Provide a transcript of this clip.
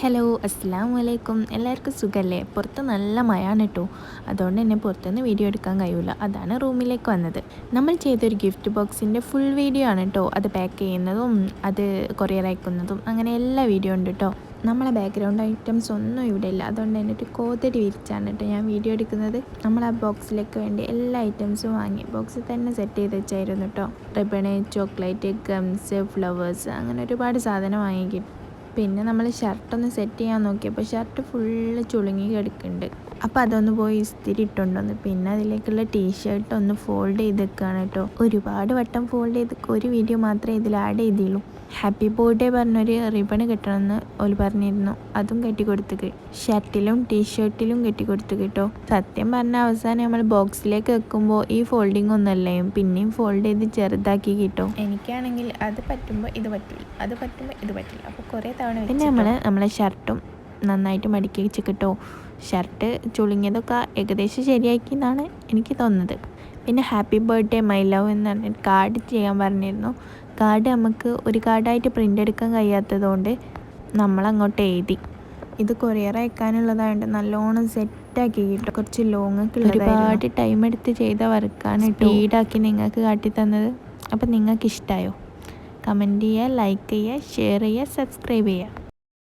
Hello അസ്സാം വലൈക്കും എല്ലാവർക്കും സുഖമല്ലേ പുറത്ത് നല്ല മഴയാണ് കേട്ടോ അതുകൊണ്ട് തന്നെ പുറത്തുനിന്ന് വീഡിയോ എടുക്കാൻ കഴിയില്ല അതാണ് റൂമിലേക്ക് വന്നത്. നമ്മൾ ചെയ്തൊരു ഗിഫ്റ്റ് ബോക്സിന്റെ ഫുൾ വീഡിയോ ആണ് കേട്ടോ അത് പാക്ക് ചെയ്യുന്നതും അത് കൊറിയർ അയക്കുന്നതും അങ്ങനെ എല്ലാ വീഡിയോ ഉണ്ട് കേട്ടോ നമ്മളെ ബാക്ക്ഗ്രൗണ്ട് ഐറ്റംസ് ഒന്നും ഇവിടെ ഇല്ല. അതുകൊണ്ട് തന്നെ ഒരു കോതടി വിരിച്ചാണ് കേട്ടോ ഞാൻ വീഡിയോ എടുക്കുന്നത്. നമ്മൾ ആ ബോക്സിലേക്ക് വേണ്ടി എല്ലാ ഐറ്റംസും വാങ്ങി. ബോക്സിൽ തന്നെ സെറ്റ് ചെയ്ത് വെച്ചായിരുന്നു കേട്ടോ. റിബണ് ചോക്ലേറ്റ് ഗംസ് ഫ്ലവേഴ്സ് അങ്ങനെ ഒരുപാട് സാധനം വാങ്ങി പിന്നെ നമ്മൾ ഷർട്ടൊന്ന് സെറ്റ് ചെയ്യാൻ നോക്കിയപ്പോൾ ഷർട്ട് ഫുള്ള് ചുളുങ്ങി കിടക്കുന്നുണ്ട്. അപ്പോൾ അതൊന്ന് പോയി ഇസ്തിരി ഇട്ടുണ്ടോന്ന് പിന്നെ അതിലേക്കുള്ള ടീഷർട്ട് ഒന്ന് ഫോൾഡ് ചെയ്ത് വെക്കുകയാണ് കേട്ടോ. ഒരുപാട് വട്ടം ഫോൾഡ് ചെയ്ത് ഒരു വീഡിയോ മാത്രമേ ഇതിൽ ആഡ് ചെയ്തുള്ളൂ. ഹാപ്പി ബർത്ത്ഡേ പറഞ്ഞൊരു റിബൺ കിട്ടണമെന്ന് ഓൽ പറഞ്ഞിരുന്നു. അതും കെട്ടി കൊടുത്തു ഷർട്ടിലും ടീഷർട്ടിലും കൊടുത്തു കേട്ടോ സത്യം പറഞ്ഞ അവസാനം നമ്മൾ ബോക്സിലേക്ക് വെക്കുമ്പോൾ ഈ ഫോൾഡിങ് ഒന്നല്ലേ പിന്നെയും ഫോൾഡ് ചെയ്ത് ചെറുതാക്കി കിട്ടും എനിക്കാണെങ്കിൽ അത് പറ്റുമ്പോൾ ഇത് പറ്റില്ല. അത് പറ്റുമ്പോൾ ഇത് പറ്റില്ല. അപ്പോൾ കുറേ തവണ പിന്നെ നമ്മൾ നമ്മളെ ഷർട്ടും നന്നായിട്ട് മടക്കി വെച്ച് കിട്ടോ ഷർട്ട് ചുളിങ്ങിയതൊക്കെ ഏകദേശം ശരിയാക്കി എന്നാണ് എനിക്ക് തോന്നുന്നത്. പിന്നെ ഹാപ്പി ബർത്ത്ഡേ മൈ ലവ് എന്ന് പറഞ്ഞിട്ട് കാർഡ് ചെയ്യാൻ പറഞ്ഞിരുന്നു. കാർഡ് നമുക്ക് ഒരു കാർഡായിട്ട് പ്രിന്റ് എടുക്കാൻ കഴിയാത്തതുകൊണ്ട് നമ്മളങ്ങോട്ട് എഴുതി. ഇത് കൊറിയർ അയക്കാനുള്ളതായതുകൊണ്ട് നല്ലോണം സെറ്റാക്കി കിട്ടും. കുറച്ച് ലോങ് ഒരുപാട് ടൈം എടുത്ത് ചെയ്ത വർക്കാണ് സ്പീഡാക്കി നിങ്ങൾക്ക് കാട്ടി തന്നത് അപ്പം നിങ്ങൾക്ക് ഇഷ്ടമായോ കമന്റ് ചെയ്യുക ലൈക്ക് ചെയ്യുക ഷെയർ ചെയ്യുക സബ്സ്ക്രൈബ് ചെയ്യുക.